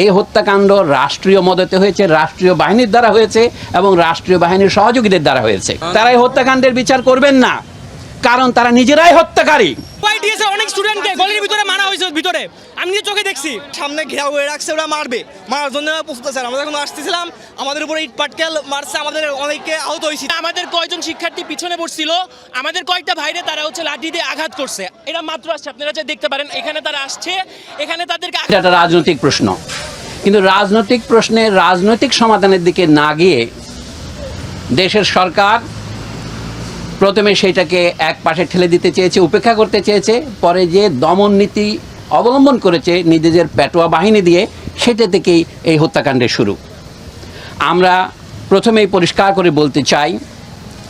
এই হত্যাকাণ্ড রাষ্ট্রীয় মদতে হয়েছে, রাষ্ট্রীয় বাহিনীর দ্বারা হয়েছে এবং রাষ্ট্রীয় বাহিনীর সহযোগীদের দ্বারা হয়েছে। তারা এই হত্যাকাণ্ডের বিচার করবেন না। কারণ তারা নিজেরাই হত্যাকারী। উপায় দিয়েছে অনেক স্টুডেন্টকে গলির ভিতরে মারা হয়েছে ভিতরে। আমি নিজে চোখে দেখছি। সামনে ঘেরাও করে রাখছে ওরা মারবে। মারার জন্য প্রস্তুত আছে। আমরা যখন আসতেছিলাম আমাদের উপরে ইট পাটকেল মারছে আমাদের অনেককে আহত হয়েছি। আমাদের কয়জন শিক্ষার্থী পিছনে বসছিল আমাদের কয়েকটা ভাইরে তারা হচ্ছে লাঠি দিয়ে আঘাত করছে। এরা মাত্র আসছে আপনারা যে দেখতে পারেন এখানে তারা আসছে এখানে তাদেরকে আঘাত- এটা একটা রাজনৈতিক প্রশ্ন। কিন্তু রাজনৈতিক প্রশ্নে রাজনৈতিক সমাধানের দিকে না গিয়ে দেশের সরকার প্রথমে সেইটাকে এক পাশে ঠেলে দিতে চেয়েছে, উপেক্ষা করতে চেয়েছে, পরে যে দমন নীতি অবলম্বন করেছে নিজেদের পেটোয়া বাহিনী দিয়ে, সেটা থেকেই এই হত্যাকাণ্ডের শুরু। আমরা প্রথমেই পরিষ্কার করে বলতে চাই,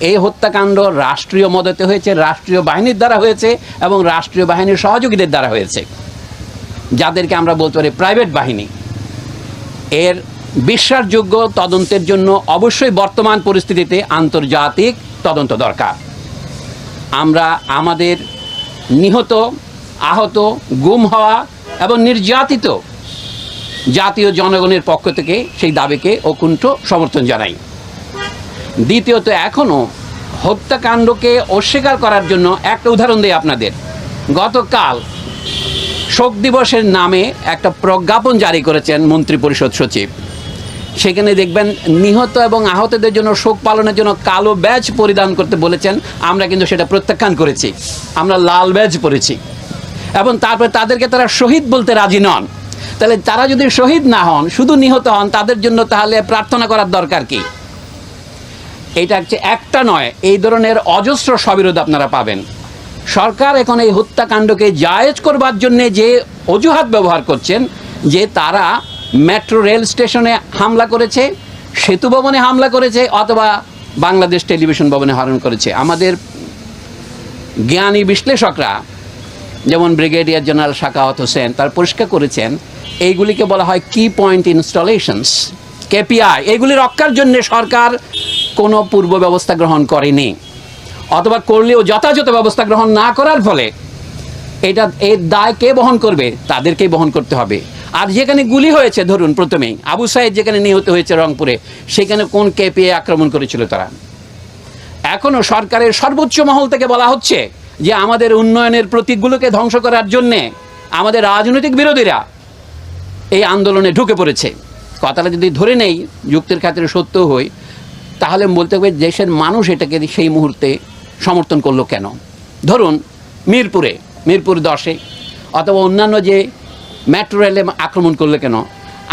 এই হত্যাকাণ্ড রাষ্ট্রীয় মদতে হয়েছে, রাষ্ট্রীয় বাহিনীর দ্বারা হয়েছে এবং রাষ্ট্রীয় বাহিনীর সহযোগীদের দ্বারা হয়েছে। যাদেরকে আমরা বলতে পারি প্রাইভেট বাহিনী। এর বিশ্বাসযোগ্য তদন্তের জন্য অবশ্যই বর্তমান পরিস্থিতিতে আন্তর্জাতিক তদন্ত দরকার। আমরা আমাদের নিহত, আহত, গুম হওয়া এবং নির্যাতিত জাতীয় জনগণের পক্ষ থেকে সেই দাবিকে অকুণ্ঠ সমর্থন জানাই। দ্বিতীয়ত এখনও হত্যাকাণ্ডকে অস্বীকার করার জন্য একটা উদাহরণ দিই আপনাদের। গতকাল শোক দিবসের নামে একটা প্রজ্ঞাপন জারি করেছেন মন্ত্রিপরিষদ সচিব। সেখানে দেখবেন নিহত এবং আহতদের জন্য শোক পালনের জন্য কালো ব্যাজ পরিধান করতে বলেছেন। আমরা কিন্তু সেটা প্রত্যাখ্যান করেছি। আমরা লাল ব্যাজ পরেছি। এবং তারপরে তাদেরকে তারা শহীদ বলতে রাজি নন। তাহলে তারা যদি শহীদ না হন, শুধু নিহত হন, তাদের জন্য তাহলে প্রার্থনা করার দরকার কি? এটা হচ্ছে একটা নয়, এই ধরনের অজস্র সবিরোধ আপনারা পাবেন। সরকার এখন এই হত্যাকাণ্ডকে জায়েজ করবার জন্যে যে অজুহাত ব্যবহার করছেন, যে তারা মেট্রো রেল স্টেশনে হামলা করেছে, সেতু ভবনে হামলা করেছে, অথবা বাংলাদেশ টেলিভিশন ভবনে হরণ করেছে। আমাদের জ্ঞানী বিশ্লেষকরা, যেমন ব্রিগেডিয়ার জেনারেল শাকাওয়াত হোসেন, তার পরিষ্কার করেছেন, এইগুলিকে বলা হয় কি পয়েন্ট ইনস্টলেশনস কেপিআই এগুলি রক্ষার জন্য সরকার কোনো পূর্ব ব্যবস্থা গ্রহণ করেনি, অথবা করলেও যথাযথ ব্যবস্থা গ্রহণ না করার ফলে এটা এর দায় কে বহন করবে? তাদেরকেই বহন করতে হবে। আর যেখানে গুলি হয়েছে, ধরুন প্রথমেই, আবু সাইদ যেখানে নিহত হয়েছে রংপুরে, সেখানে কোন কেপিএ আক্রমণ করেছিল তারা? এখনও সরকারের সর্বোচ্চ মহল থেকে বলা হচ্ছে যে আমাদের উন্নয়নের প্রতীকগুলোকে ধ্বংস করার জন্যে আমাদের রাজনৈতিক বিরোধীরা এই আন্দোলনে ঢুকে পড়েছে। কথাটা যদি ধরে নেই, যুক্তির ক্ষেত্রে সত্য হই, তাহলে বলতে হবে দেশের মানুষ এটাকে সেই মুহূর্তে সমর্থন করল কেন? ধরুন মিরপুরে, মিরপুর দশে, অথবা অন্যান্য যে মেট্রো রেলে আক্রমণ করলে কেন?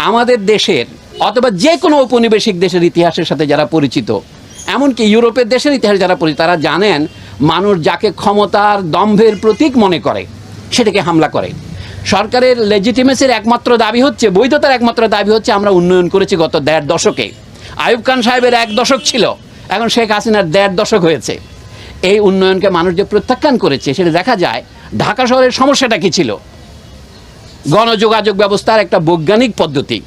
আমাদের দেশের অথবা যে কোনো ঔপনিবেশিক দেশের ইতিহাসের সাথে যারা পরিচিত, এমনকি ইউরোপের দেশের ইতিহাস যারা পরিচিত, তারা জানেন মানুষ যাকে ক্ষমতার দম্ভের প্রতীক মনে করে, সেটাকে হামলা করে। সরকারের লেজিটিমেসির একমাত্র দাবি হচ্ছে, বৈধতার একমাত্র দাবি হচ্ছে আমরা উন্নয়ন করেছি গত দেড় দশকে। আয়ুব খান সাহেবের এক দশক ছিল, এখন শেখ হাসিনার দেড় দশক হয়েছে। এই উন্নয়নকে মানুষ যে প্রত্যাখ্যান করেছে, সেটা দেখা যায় ঢাকা শহরের সমস্যাটা কি ছিল? গণযোগাযোগ ব্যবস্থার একটা বৈজ্ঞানিক পদ্ধতি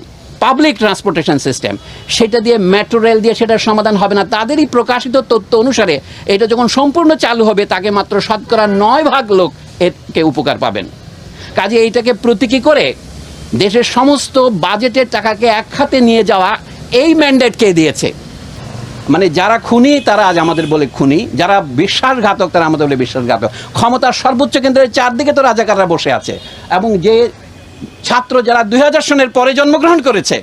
পাবলিক ট্রান্সপোর্টেশন সিস্টেম সেটা দিয়ে মেট্রো রেল দিয়ে সেটার সমাধান হবে না। তাদেরই প্রকাশিত তথ্য অনুসারে এটা যখন সম্পূর্ণ চালু হবে, তাকে মাত্র শতকরা নয় ভাগ লোক এতে উপকার পাবেন। কাজে এইটাকে প্রতীকী করে দেশের সমস্ত বাজেটের টাকাকে এক খাতে নিয়ে যাওয়া এই ম্যান্ডেট কে দিয়েছে। মানে যারা খুনি, তারা আজ আমাদের বলে খুনি। যারা বিশ্বাসঘাতক, তারা আমাদের বলে বিশ্বাসঘাতক। ক্ষমতার সর্বোচ্চ কেন্দ্রের চারদিকে তো রাজাকাররা বসে আছে। এবং যে ছাত্র যারা দুই হাজার সনের পরে জন্মগ্রহণ করেছে,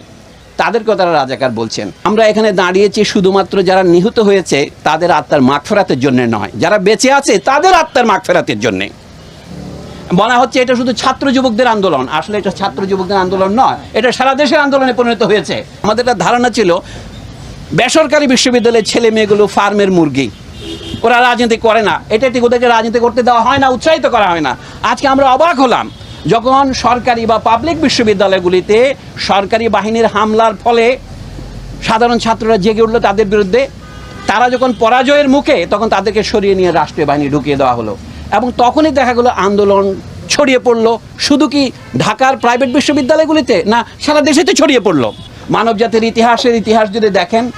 তাদেরকেও তারা রাজাকার বলছেন। আমরা এখানে দাঁড়িয়েছি শুধুমাত্র যারা নিহত হয়েছে, তাদের আত্মার মাগফেরাতের জন্য নয়। যারা বেঁচে আছে, তাদের আত্মার মাগফেরাতের জন্যে। বলা হচ্ছে এটা শুধু ছাত্র যুবকদের আন্দোলন। আসলে এটা ছাত্র যুবকদের আন্দোলন নয়, এটা সারা দেশের আন্দোলনে পরিণত হয়েছে। আমাদের একটা ধারণা ছিল, বেসরকারি বিশ্ববিদ্যালয়ের ছেলে মেয়েগুলো ফার্মের মুরগি, ওরা রাজনীতি করে না। এটা ঠিক ওদেরকে রাজনীতি করতে দেওয়া হয় না, উৎসাহিত করা হয় না। আজকে আমরা অবাক হলাম। যখন সরকারি বা পাবলিক বিশ্ববিদ্যালয়গুলিতে সরকারি বাহিনীর হামলার ফলে সাধারণ ছাত্ররা জেগে উঠল তাদের বিরুদ্ধে, তারা যখন পরাজয়ের মুখে তখন তাদেরকে সরিয়ে নিয়ে রাষ্ট্রীয় বাহিনী ঢুকিয়ে দেওয়া হলো। এবং তখনই দেখা গেলো আন্দোলন ছড়িয়ে পড়ল। শুধু কি ঢাকার প্রাইভেট বিশ্ববিদ্যালয়গুলিতে না সারা দেশেতে ছড়িয়ে পড়ল? মানব জাতির ইতিহাসের ইতিহাস যদি দেখেন,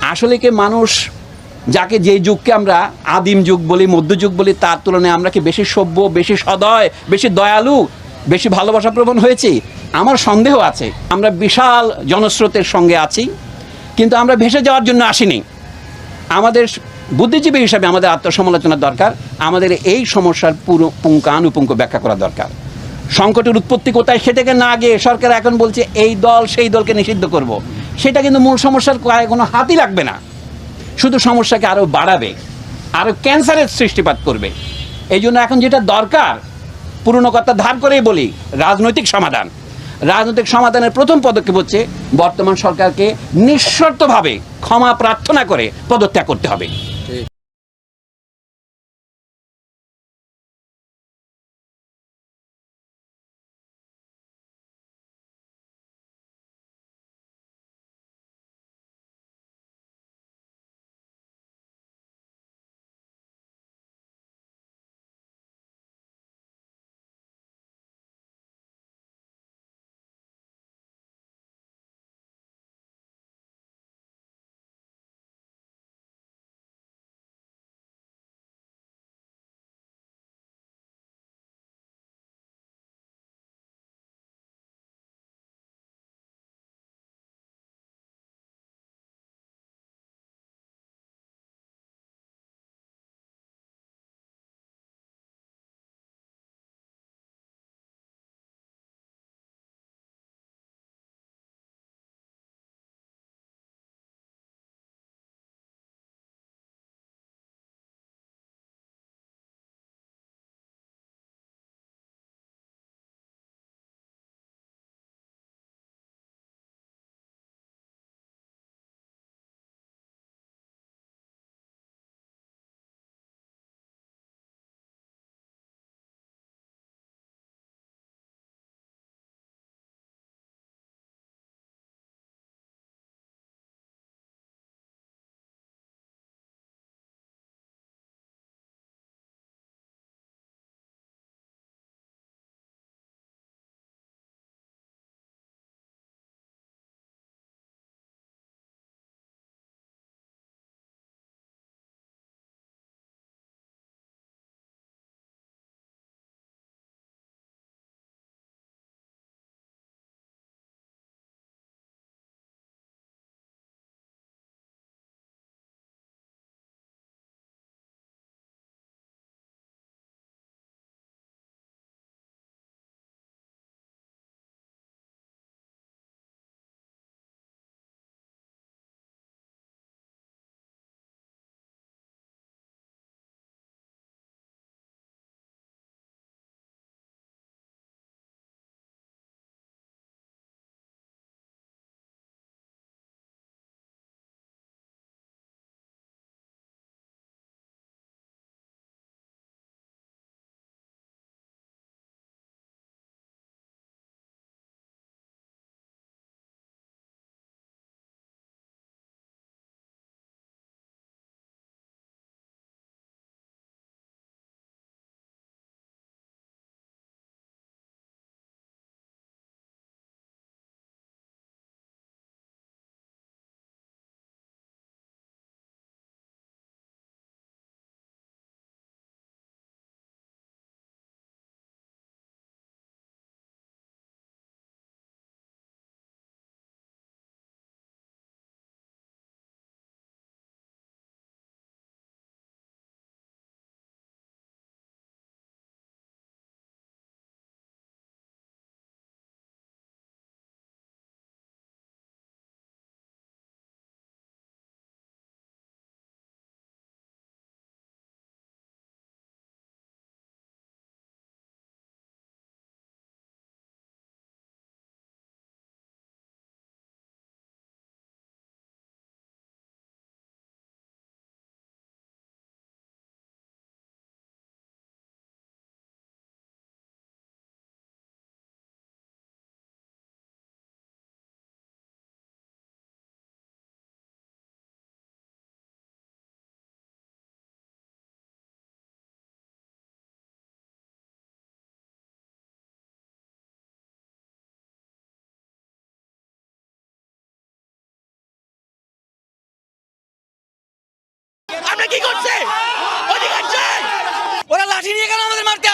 আসলে কি মানুষ যাকে যে যুগকে আমরা আদিম যুগ বলি মধ্যযুগ বলি, তার তুলনায় আমরা কি বেশি সভ্য, বেশি সদয়, বেশি দয়ালু? বেশি ভালোবাসা প্রবণ হয়েছি? আমার সন্দেহ আছে। আমরা বিশাল জনস্রোতের সঙ্গে আছি, কিন্তু আমরা ভেসে যাওয়ার জন্য আসিনি। আমাদের বুদ্ধিজীবী হিসাবে আমাদের আত্মসমালোচনা দরকার, আমাদের এই সমস্যার পুরো পুঙ্খানুপুঙ্খ ব্যাখ্যা করা দরকার। সংকটের উৎপত্তি কোথায় সেটাকে না গিয়ে সরকার এখন বলছে, এই দল, সেই দলকে নিষিদ্ধ করব। সেটা কিন্তু মূল সমস্যার কোনো হাতই লাগবে না। শুধু সমস্যাকে আরও বাড়াবে, আরও ক্যান্সারের সৃষ্টিপাত করবে। এই জন্য এখন যেটা দরকার পুরনো কথা ধার করেই বলি, রাজনৈতিক সমাধান। রাজনৈতিক সমাধানের প্রথম পদক্ষেপ হচ্ছে, বর্তমান সরকারকে নিঃশর্তভাবে ক্ষমা প্রার্থনা করে পদত্যাগ করতে হবে।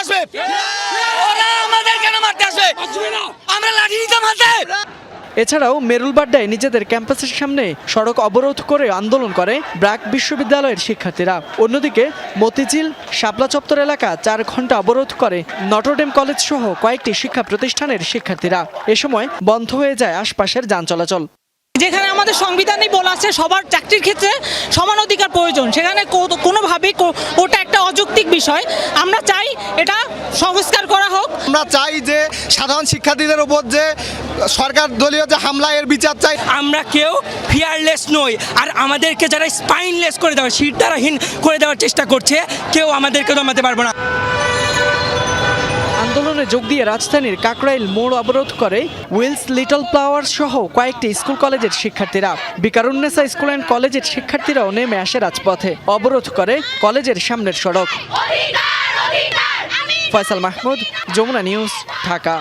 আসবে? ওরা আমাদের কেন মারতে আসবে? আমরা লাঠি এছাড়াও মেরুলবাড্ডায় নিজেদের ক্যাম্পাসের সামনে সড়ক অবরোধ করে আন্দোলন করে ব্র্যাক বিশ্ববিদ্যালয়ের শিক্ষার্থীরা। অন্যদিকে মতিঝিল শাপলা চত্বর এলাকা চার ঘণ্টা অবরোধ করে নটরডেম কলেজ সহ কয়েকটি শিক্ষা প্রতিষ্ঠানের শিক্ষার্থীরা। এ সময় বন্ধ হয়ে যায় আশপাশের যান চলাচল। যেখানে আমাদের সংবিধানই বলা আছে সবার চাকরির ক্ষেত্রে সমান অধিকার প্রয়োজন। সেখানে কোনোভাবেই ওটা একটা অযৌক্তিক বিষয়। আমরা চাই এটা সংস্কার করা হোক। আমরা চাই যে সাধারণ শিক্ষার্থীদের উপর যে সরকার দলীয় যে হামলা এর বিচার চাই। আমরা কেউ ফিয়ারলেস নই। আর আমাদেরকে যারা স্পাইনলেস করে দেওয়ার শিরদারাহীন করে দেওয়ার চেষ্টা করছে কেউ আমাদেরকে দমাতে পারব না। আন্দোলনে যোগ দিয়ে রাজধানীর কাকরাইল মোড় অবরোধ করে উইলস লিটল ফ্লাওয়ার সহ কয়েকটি স্কুল কলেজের শিক্ষার্থীরা। বিকারুন্নেসা স্কুল অ্যান্ড কলেজের শিক্ষার্থীরাও নেমে আসে রাজপথে অবরোধ করে কলেজের সামনের সড়ক। ফয়সাল মাহমুদ যমুনা নিউজ ঢাকা।